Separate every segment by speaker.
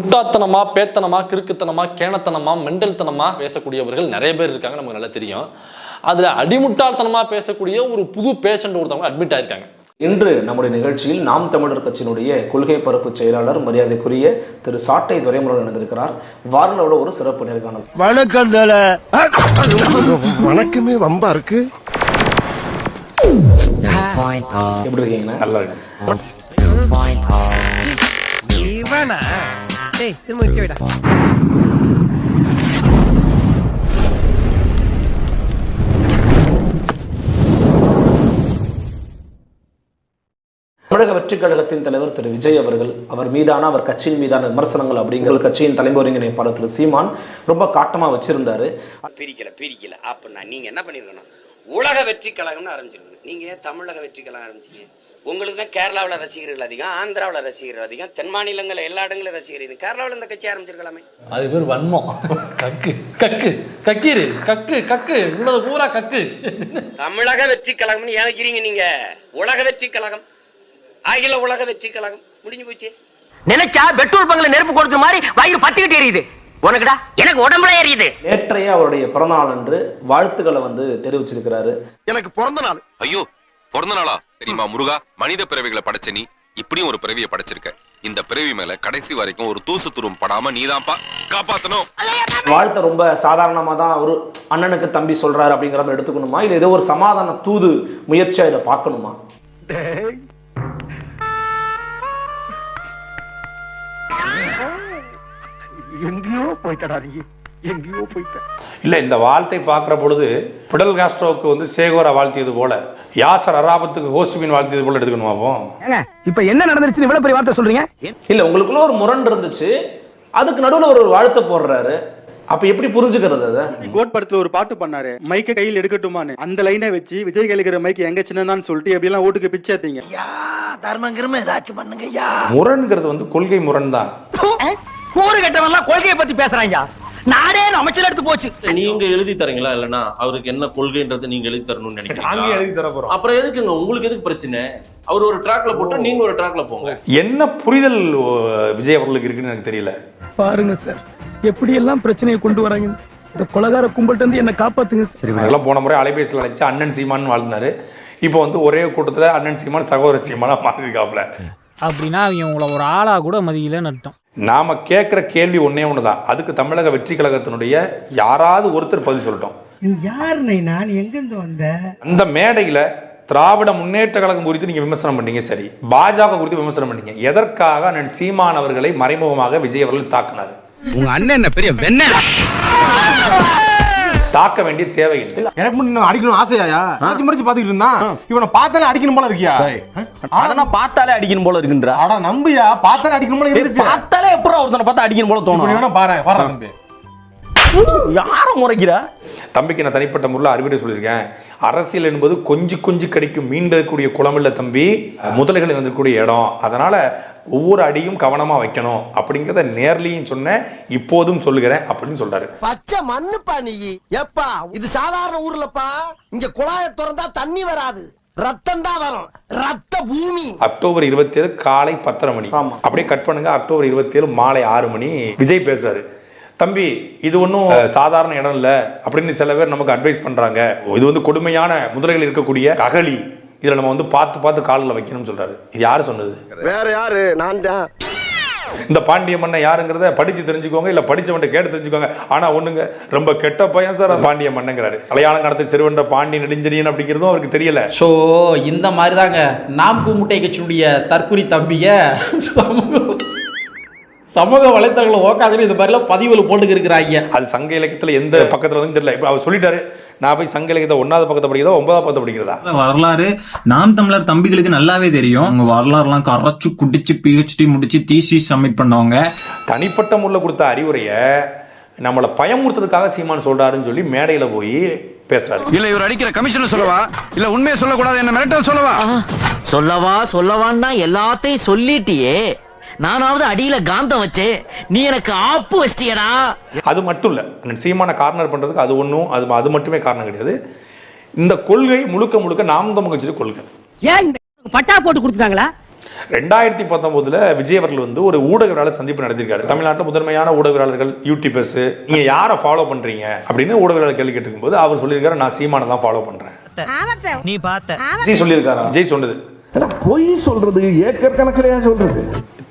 Speaker 1: முட்டாத்தனமா பேத்தனமா கிறுக்குத்தனமா கேணத்தனமா மெண்டல்தனமா பேசக்கூடியவர்கள் நிறைய பேர் இருக்காங்க நமக்கு நல்லா தெரியும். அதுல அடிமுட்டாள்தனமா பேசக்கூடிய ஒரு புது பேஷண்ட் ஒருத்தவங்க அட்மிட் ஆயிருக்காங்க.
Speaker 2: இன்று நம்முடைய நிகழ்ச்சியில் நாம் தமிழர் கட்சியினுடைய கொள்கை பரப்பு செயலாளர் மரியாதைக்குரிய திரு சாட்டை துரைமுருகன் இணைந்திருக்கிறார். வாரலோட ஒரு சிறப்பு நேர்காணல்.
Speaker 3: வணக்கம் வணக்கமே வம்பா இருக்கு.
Speaker 2: எப்படி இருக்கீங்கண்ணா
Speaker 3: நல்லா இருக்கு
Speaker 4: டேய் திரும்ப இடிக்க விடா
Speaker 2: தமிழக வெற்றிக் கழகத்தின் தலைவர் திரு விஜய் அவர்கள் அவர் மீதான அவர் கட்சியின் மீதான விமர்சனங்கள் அப்படிங்கிற கட்சியின் தலைமை ஒருங்கிணைப்பாளர் திரு சீமான் ரொம்ப காட்டமா வச்சிருந்தாரு.
Speaker 5: பிரிக்கல பிரிக்கல. அப்படின்னா நீங்க என்ன பண்ணிருக்கணும்? உலக வெற்றி கழகம்னு ஆரம்பிச்சிருக்கணும் நீங்க தமிழக வெற்றி கழகம் ஆரம்பிச்சீங்க? உங்களுக்கு தான் கேரளாவில் ரசிகர்கள் அதிகம் ஆந்திராவில் ரசிகர்கள் அதிகம் தென் மாநிலங்கள் எல்லா இடங்களும் ரசிகர் இது. கேரளாவில் இந்த கட்சி ஆரம்பிச்சிருக்கலாமே.
Speaker 1: அது பேர் வன்மம். கக்கு கக்கு கக்கீரு கக்கு கக்கு. உள்ளது பூரா கக்கு.
Speaker 5: தமிழக வெற்றி கழகம்னு ஏன் நீங்க. உலக வெற்றி கழகம். அகில உலக வெற்றி கழகம். முடிஞ்சு போச்சு.
Speaker 6: நினைச்சா பெட்ரோல் பங்க்ல நெருப்பு கொடுத்த மாதிரி வயிறு பத்திக்கிட்டு எரியுது. உனக்குடா? எனக்கு உடம்புல எரியுது
Speaker 2: நேற்றைய அவருடைய பிறந்தநாள் அன்று வாழ்த்துக்களை வந்து தெரிவிச்சிருக்கிறாரு.
Speaker 3: எனக்கு பிறந்த நாள்.
Speaker 7: ஐயோ பிறந்த நாளா? தெரியுமா முருகா? மனித பிறவிகளை படைச்ச நீ இப்படியும் ஒரு பிறவியை படைச்சிருக்க. இந்த பிறவி மேல கடைசி வரைக்கும் ஒரு தூசு துரும் படாம நீதான்ப்பா காப்பாத்தணும்.
Speaker 2: வாழ்த்தை ரொம்ப சாதாரணமா தான் ஒரு அண்ணனுக்கு தம்பி சொல்றாரு அப்படிங்கிற மாதிரி எடுத்துக்கணுமா? இல்ல ஏதோ ஒரு சமாதான தூது முயற்சியா இதை பார்க்கணுமா?
Speaker 3: எங்கேயோ போயிட்டடா நீ. எங்கேயோ போயிட்ட.
Speaker 8: இல்ல இந்த வாழ்த்தை பார்க்குற பொழுது பிடல் காஸ்ட்ரோவுக்கு வந்து சேகோரா வாழ்த்தியது போல யாசர் அராபத்துக்கு ஹோசிமின் வாழ்த்தியது போல எடுத்துக்கணுமா அப்போ?
Speaker 6: இப்ப என்ன நடந்துருச்சுன்னு இவ்வளவு பெரிய வார்த்தை சொல்றீங்க?
Speaker 2: இல்ல உங்களுக்குள்ள ஒரு முரண் இருந்துச்சு. அதுக்கு நடுவுல ஒரு வாழ்த்தை போடுறாரு. அப்ப எப்படி புரிஞ்சுக்கிறது அதை?
Speaker 9: கோட் படத்துல ஒரு பாட்டு பண்ணாரு மைக்க கையில் எடுக்கட்டுமான்னு. அந்த லைனை வச்சு விஜய் கையில் இருக்கிற மைக் எங்க சின்னதான்னு சொல்லிட்டு எப்படிலாம் ஓட்டுக்கு பிச்சை ஏத்தீங்க
Speaker 3: தர்மங்கிரம ஏதாச்சும் பண்ணுங்க
Speaker 8: முரண்கிறது வந்து கொள்கை முரண் தான்
Speaker 6: கூறு கட்டவன்லாம் கொள்கையை பத்தி பேசுறாங்க நாடே அமைச்சர் எடுத்து போச்சு.
Speaker 10: நீங்க எழுதி தரீங்களா இல்லனா அவருக்கு என்ன கொள்கைன்றது நீங்க எழுதி தரணும்னு
Speaker 8: நாங்க
Speaker 10: நினைக்கிறீங்க
Speaker 8: எழுதி தர போறோம்.
Speaker 10: அப்புறம் எதுக்குங்க? உங்களுக்கு எதுக்கு பிரச்சனை? அவர் ஒரு ட்ராக்ல போட்டா நீங்க ஒரு ட்ராக்ல போங்க.
Speaker 8: என்ன புரிதல் விஜய் அவர்களுக்கு இருக்குன்னு எனக்கு தெரியல.
Speaker 4: பாருங்க சார் எப்படி எல்லாம் பிரச்சனையை கொண்டு வராங்க? இந்த கொலகார கும்பல்ட்ட இருந்து என்ன காப்பாத்துங்க சார்.
Speaker 8: அதெல்லாம் போன முறை அலைபேசியில் அழைச்சு அண்ணன் சீமான் வாழ்ந்தாரு. இப்போ வந்து ஒரே கூட்டத்துல அண்ணன் சீமான் சகோதர சீமானா மாறிருக்காப்ல
Speaker 4: அப்படின்னா அவங்க உங்களை ஒரு ஆளா கூட மதிக்கலன்னு அர்த்தம்.
Speaker 8: நாம கேட்குற கேள்வி ஒண்ணே ஒண்ணுதான். அதுக்கு தமிழக வெற்றி கழகத்தினுடைய யாராவது ஒருத்தர் பதில் சொல்லட்டும்.
Speaker 4: நீ யார் நான் எங்க இருந்து வந்த?
Speaker 8: அந்த மேடையில திராவிட முன்னேற்ற கழகம் குறித்து நீங்க விமர்சனம் பண்ணீங்க சரி. பாஜக குறித்து விமர்சனம் பண்ணீங்க. எதற்காக அண்ணன் சீமான் அவர்களை மறைமுகமாக விஜய் அவர்கள் தாக்கினார்?
Speaker 4: உங்க அண்ணன் என்ன பெரிய வெண்ண
Speaker 8: தாக்க வேண்டிய தேவையில்லை.
Speaker 3: எனக்கு முன்ன அடிக்கணும் ஆசையாயா? மறைச்சு மறைச்சு பாத்துக்கிட்டு இருந்தான் இவனை பார்த்தாலே அடிக்கணும் போல இருக்கியா?
Speaker 6: அதெல்லாம் பார்த்தாலே அடிக்கணும் போல இருக்குன்ற?
Speaker 3: அட நம்பியா? பார்த்தாலே அடிக்கணும் போல இருந்துச்சு.
Speaker 6: பார்த்தாலே எப்பறம் ஒருத்தனை பார்த்தா அடிக்கணும் போல தோணும்?
Speaker 3: வேணா பாரு பாரு தம்பி.
Speaker 6: யார முறைக்கிறா?
Speaker 8: தம்பிக்கு நான் தனிப்பட்ட முறையில் அறிவுரை சொல்லியிருக்கேன். அரசியல் என்பது கொஞ்சி கொஞ்சி கடிக்கும் மீண்டக்கூடிய குளமில்ல தம்பி. முதல்கள் இருந்திருக்கக்கூடிய இடம். அதனால ஒவ்வொரு அடியும் கவனமா வைக்கணும். அப்படிங்கிறத நேர்லையும் சொன்னேன் இப்போதும் சொல்லுகிறேன் அப்படின்னு சொல்றாரு.
Speaker 3: பச்சை மண்ணுப்பா நீ. எப்பா இது சாதாரண ஊர்லப்பா. இங்க குழாய திறந்தா தண்ணி வராது. ரத்தம் தான் வரும். ரத்த பூமி.
Speaker 8: அக்டோபர் இருபத்தி ஏழு காலை பத்தரை மணி. அப்படியே கட் பண்ணுங்க. அக்டோபர் இருபத்தி ஏழு மாலை ஆறு மணி. விஜய் பேசுறாரு. தம்பி இது ஒன்றும் சாதாரண இடம் இல்ல. அப்படின்னு சில பேர் நமக்கு அட்வைஸ் பண்றாங்க. இது வந்து கொடுமையான முதலைகள் இருக்கக்கூடிய அகழி இதுல நம்ம வந்து பார்த்து பார்த்து காலில் வைக்கணும்னு சொல்றாரு. இது யாரு சொன்னது?
Speaker 3: வேற யாரு? நான் தான்.
Speaker 8: இந்த பாண்டிய மன்னன் யாருங்கிறத படிச்சு தெரிஞ்சுக்கோங்க இல்ல படிச்சவன்ட்ட கேட்டு தெரிஞ்சுக்கோங்க. ஆனா ஒண்ணுங்க ரொம்ப கெட்ட பையன் சார் அந்த பாண்டிய மன்னங்கிறாரு. கலையாளம் கடத்த சிறுவன்ற பாண்டி நெடுஞ்செழியன் அப்படிங்கிறதும் அவருக்கு தெரியல.
Speaker 4: ஸோ இந்த மாதிரி தாங்க நாம் கூமுட்டை கட்சியினுடைய தற்குறி தம்பிய சமூக சமூக வலைத்தளங்களை ஓக்காதுன்னு இந்த மாதிரிலாம் பதிவில் போட்டுக்கு இருக்கிறாங்க
Speaker 8: அது சங்க இலக்கியத்துல எந்த பக்கத்துல வந்து தெரியல. இப்ப அவர் சொல்லிட்டாரு நான் போய் சங்க இலக்கியத்தை ஒன்னாவது பக்கத்தை படிக்கிறதா ஒன்பதாவது பக்கத்தை படிக்கிறதா?
Speaker 9: வரலாறு நாம் தமிழர் தம்பிகளுக்கு நல்லாவே தெரியும். உங்க வரலாறுலாம் கரைச்சு குடிச்சு பிஹெச்டி முடிச்சு தீசி சப்மிட் பண்ணவங்க.
Speaker 8: தனிப்பட்ட முறையில் கொடுத்த அறிவுரைய நம்மளை பயமுறுத்ததுக்காக சீமான் சொல்றாருன்னு சொல்லி மேடையில போய் பேசுறாரு.
Speaker 3: இல்ல இவர் அடிக்கிற கமிஷன் சொல்லவா? இல்ல உண்மையை சொல்லக்கூடாது என்ன மிரட்ட சொல்லவா?
Speaker 6: சொல்லவா சொல்லவான்னா எல்லாத்தையும் சொல்லிட்டியே. நானாவது அடியில காந்தம் வச்சே நீ எனக்கு ஆப்பு வச்சிட்டியடா.
Speaker 8: அது மட்டும் இல்ல சீமான கார்னர் பண்றதுக்கு அது ஒன்றும் அது அது மட்டுமே காரணம் கிடையாது. இந்த கொள்கை முழுக்க முழுக்க நாம் தமிழ் கட்சியோட கொள்கை.
Speaker 6: ஏன் பட்டா போட்டு கொடுத்துட்டாங்களா?
Speaker 8: ரெண்டாயிரத்தி பத்தொன்பதுல விஜய் அவர்கள் வந்து ஒரு ஊடகவியலாளர் சந்திப்பு நடத்திருக்காரு தமிழ்நாட்டில் முதன்மையான ஊடகவியலாளர்கள் யூடியூபர்ஸ் நீங்க யாரை ஃபாலோ பண்றீங்க? அப்படின்னு ஊடகவியலாளர் கேள்வி கேட்டுக்கும் போது அவர் சொல்லியிருக்காரு நான் சீமானை தான் ஃபாலோ பண்றேன்.
Speaker 3: நீ பார்த்த.
Speaker 2: விஜய் சொல்லியிருக்காரா?
Speaker 8: விஜய் சொன்னது.
Speaker 3: பொய் சொல்றது ஏக்கர் கணக்கிலையா சொல்றது?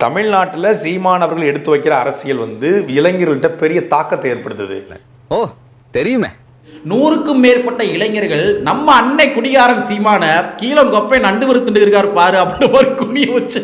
Speaker 8: தமிழ்நாட்டில் சீமான் அவர்கள் எடுத்து வைக்கிற அரசியல் வந்து இளைஞர்கள்ட்ட பெரிய தாக்கத்தை ஏற்படுத்துது.
Speaker 6: ஓ தெரியுமே.
Speaker 4: நூறுக்கும் மேற்பட்ட இளைஞர்கள் நம்ம அன்னை குடிகாரன் சீமான கீழங்கொப்பை நண்டு விருத்துட்டு இருக்காரு பாரு அப்படின்னு ஒரு குனிய வச்சு.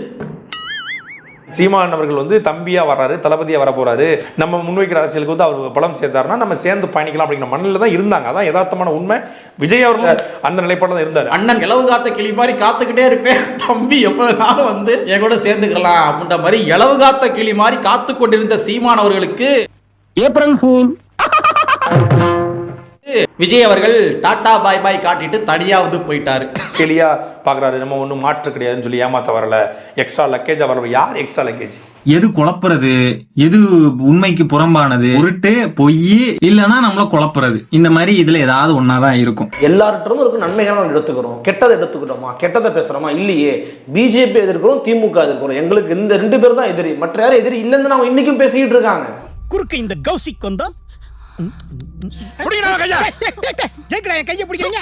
Speaker 8: சீமான் அவர்கள் வந்து தம்பியா வர்றாரு தளபதியா வர போறாரு நம்ம முன்வைக்கிற அரசியலுக்கு வந்து அவர் பலம் சேர்த்தாருன்னா நம்ம சேர்ந்து பயணிக்கலாம் அப்படிங்கிற மண்ணில் தான் இருந்தாங்க. அதான் யதார்த்தமான உண்மை. விஜய் அவர்கள் அந்த நிலைப்பாடு தான் இருந்தார்.
Speaker 4: அண்ணன் இளவு காத்த கிளி மாதிரி காத்துக்கிட்டே இருப்பேன். தம்பி எப்ப வேணாலும் வந்து என் கூட சேர்ந்துக்கலாம் அப்படின்ற மாதிரி இளவு காத்த கிளி மாதிரி காத்து கொண்டிருந்த சீமான் அவர்களுக்கு
Speaker 6: ஏப்ரல் ஃபூல்.
Speaker 4: விஜய் அவர்கள் டாடா பாய் பாய் காட்டிட்டு தனியா வந்து போயிட்டாரு.
Speaker 8: எளியா பார்க்குறாரு நம்ம ஒன்றும் மாற்று கிடையாதுன்னு சொல்லி ஏமாத்த வரல. எக்ஸ்ட்ரா லக்கேஜா வரல. யார் எக்ஸ்ட்ரா லக்கேஜ்
Speaker 9: எது குழப்புறது? எது உண்மைக்கு புறம்பானது? உருட்டு பொய் இல்லைன்னா நம்மள குழப்புறது. இந்த மாதிரி இதுல ஏதாவது ஒன்னாதான் இருக்கும்.
Speaker 2: எல்லார்கிட்டும் இருக்க நன்மைகளை நம்ம எடுத்துக்கிறோம். கெட்டதை எடுத்துக்கிட்டோமா? கெட்டதை பேசுறோமா? இல்லையே. பிஜேபி எதிர்க்கிறோம் திமுக எதிர்க்கிறோம். எங்களுக்கு இந்த ரெண்டு பேர் தான் எதிரி. மற்ற யாரும் எதிரி இல்லைன்னு அவங்க இன்னைக்கும் பேசிக்கிட்டு இருக்காங்க.
Speaker 3: குறுக்கு இந்த கௌசிக் வந்தா கைய. பிடிக்கிறீங்க?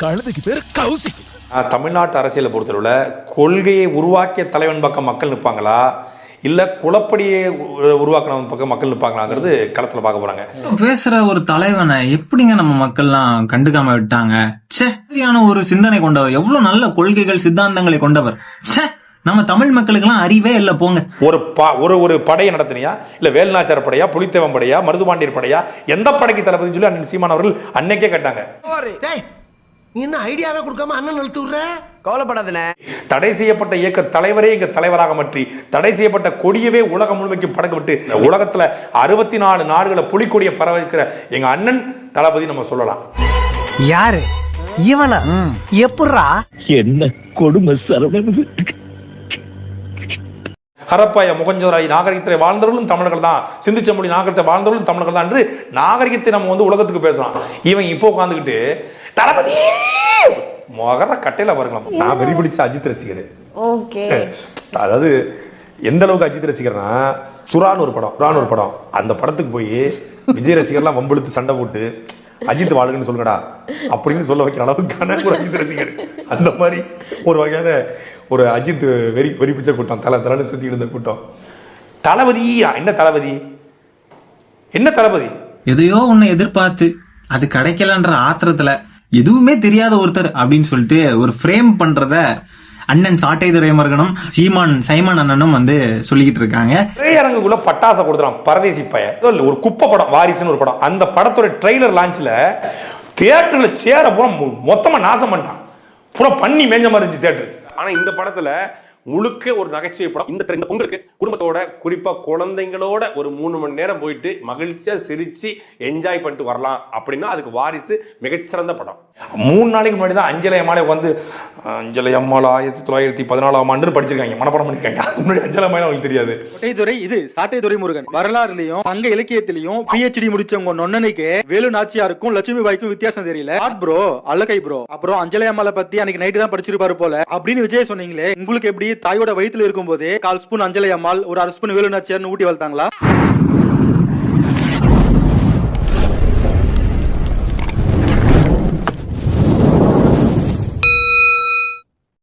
Speaker 3: கழுதுக்கு பேரு கௌசிக்
Speaker 8: ஆஹ், தமிழ்நாட்டு அரசியலை பொறுத்தளவில் கொள்கையை உருவாக்கிய தலைவன் பக்கம் மக்கள் நிற்பாங்களா? இல்லை குளப்படியை உ- உருவாக்கினவன் பக்கம் மக்கள் நிற்பாங்களாங்கிறது களத்தில் பார்க்க போறாங்க.
Speaker 9: பேசுற ஒரு தலைவனை எப்படிங்க நம்ம மக்கள்லாம் கண்டுக்காம விட்டாங்க? ச்சே சரியான ஒரு சிந்தனை கொண்டவர். எவ்வளவு நல்ல கொள்கைகள் சித்தாந்தங்களை கொண்டவர். ச்சே நம்ம தமிழ் மக்களுக்கெல்லாம் அறிவே இல்ல போங்க.
Speaker 8: ஒரு பா ஒரு ஒரு படையை நடத்தினியா? இல்லை வேலுநாச்சார் படையா புலித்தேவன் படையா மருதுபாண்டியர் படையா? எந்த படைக்கு தளபதினு சொல்லி அண்ணன் சீமான் அவர்கள் அன்னைக்கே கேட்டாங்க.
Speaker 3: டேய் நீ என்ன ஐடியாவே கொடுக்காம அண்ணன் நிறுத்து விடுற?
Speaker 2: கவலைப்படாதனே
Speaker 8: தடை செய்யப்பட்ட இயக்க தலைவரே இங்க தலைவராக மாற்றி தடை செய்யப்பட்ட கொடியவே உலகம் முழுமைக்கு படக்க விட்டு உலகத்துல அறுபத்தி நாலு நாடுகளை புலிக்கொடியை பரவ வைக்கிற எங்க அண்ணன் தளபதி நம்ம சொல்லலாம்.
Speaker 3: யாரு? இவனா? எப்பட்றா?
Speaker 6: என்ன கொடுமை சரவணன்?
Speaker 8: ஹரப்பாய முகஞ்சவராய் நாகரிகத்தை வாழ்ந்தவர்களும் தமிழர்கள் தான் சிந்திச்ச மொழி நாகரிகத்தை வாழ்ந்தவர்களும் தமிழர்கள் தான் என்று நாகரிகத்தை நம்ம வந்து உலகத்துக்கு பேசலாம். இவன் இப்போ உட்காந்துக்கிட்டு தளபதி! மொகர கட்டையில பாருங்களா நான் வெறி பிடிச்ச அஜித் ரசிகர்.
Speaker 11: ஓகே.
Speaker 8: அதாவது எந்த அளவுக்கு அஜித் ரசிகர்னா சுறான்னு ஒரு படம் சுறான்னு ஒரு படம். அந்த படத்துக்கு போய் விஜய் ரசிகர்லாம் வம்பிழுத்து சண்டை போட்டு அஜித் வாழ்கன்னு சொல்லுங்கடா அப்படின்னு சொல்ல வைக்கிற அளவுக்கான ஒரு அஜித் ரசிகர். அந்த மாதிரி ஒரு வகையான ஒரு அஜித் வெறி வெறி பிச்சை கூட்டம் தலை தலைன்னு சுத்திட்டு இருந்த கூட்டம். தளபதியா? என்ன தளபதி? என்ன தளபதி?
Speaker 9: எதையோ ஒண்ணு எதிர்பார்த்து அது கிடைக்கலன்ற ஆத்திரத்துல எதுவுமே தெரியாத ஒருத்தர் அப்படின்னு சொல்லிட்டு ஒரு ஃப்ரேம் பண்றத அண்ணன் சாட்டை துரைமர்கனும் சீமான் சைமன் அண்ணனும் வந்து சொல்லிக்கிட்டு இருக்காங்க.
Speaker 8: திரையரங்குக்குள்ள பட்டாசை கொடுத்துறான். பரதேசி இல்ல, ஒரு குப்பை படம் வாரிசுன்னு ஒரு படம். அந்த படத்தோட ட்ரெய்லர் லான்ச்ல தியேட்டர்ல சேர பூரா மொத்தமா நாசம் பண்ணிட்டான். பூரா பண்ணி மேஞ்ச மாதிரி இருந்துச்சு தியேட்டர் ஆனா இந்த படத்துல முழுக்க ஒரு நகைச்சுவை படம். இந்த இந்த பொங்கலுக்கு குடும்பத்தோட குறிப்பா குழந்தைங்களோட ஒரு மூணு மணி நேரம் போயிட்டு மகிழ்ச்சியா சிரிச்சு என்ஜாய் பண்ணிட்டு வரலாம் அப்படின்னா அதுக்கு வாரிசு மிகச்சிறந்த படம். மூணு நாளைக்கு முன்னாடி தான் அஞ்சலை அம்மாளை வந்து அஞ்சலை அம்மாள் ஆயிரத்தி தொள்ளாயிரத்தி பதினாலாம் ஆண்டு படிச்சிருக்காங்க. மனப்பாடம் பண்ணிருக்காங்க. முன்னாடி அஞ்சலை அம்மாள் அவங்களுக்கு தெரியாது.
Speaker 12: கோட்டைத்துறை இது சாட்டை துரைமுருகன் வரலாறுலயும் சங்க இலக்கியத்திலையும் பிஹெச்டி முடிச்சவங்க நொன்னனுக்கு வேலு நாச்சியாருக்கும் லட்சுமி பாய்க்கும் வித்தியாசம் தெரியல. ஆட் ப்ரோ அல்லகை ப்ரோ அப்புறம் அஞ்சலி அம்மாளை பத்தி அன்னைக்கு நைட்டு தான் படிச்சிருப்பாரு போல. அப்படின்னு விஜய் சொன்னீங்களே உங்களுக்கு எப்படி தாயோட வயிற்றுல இருக்கும் போதே கால் ஸ்பூன் அஞ்சலி அம்மாள் ஒரு அரை ஸ்பூன் வேலுநாச்சியார்னு ஊட்டி வளர்த்தாங்களா?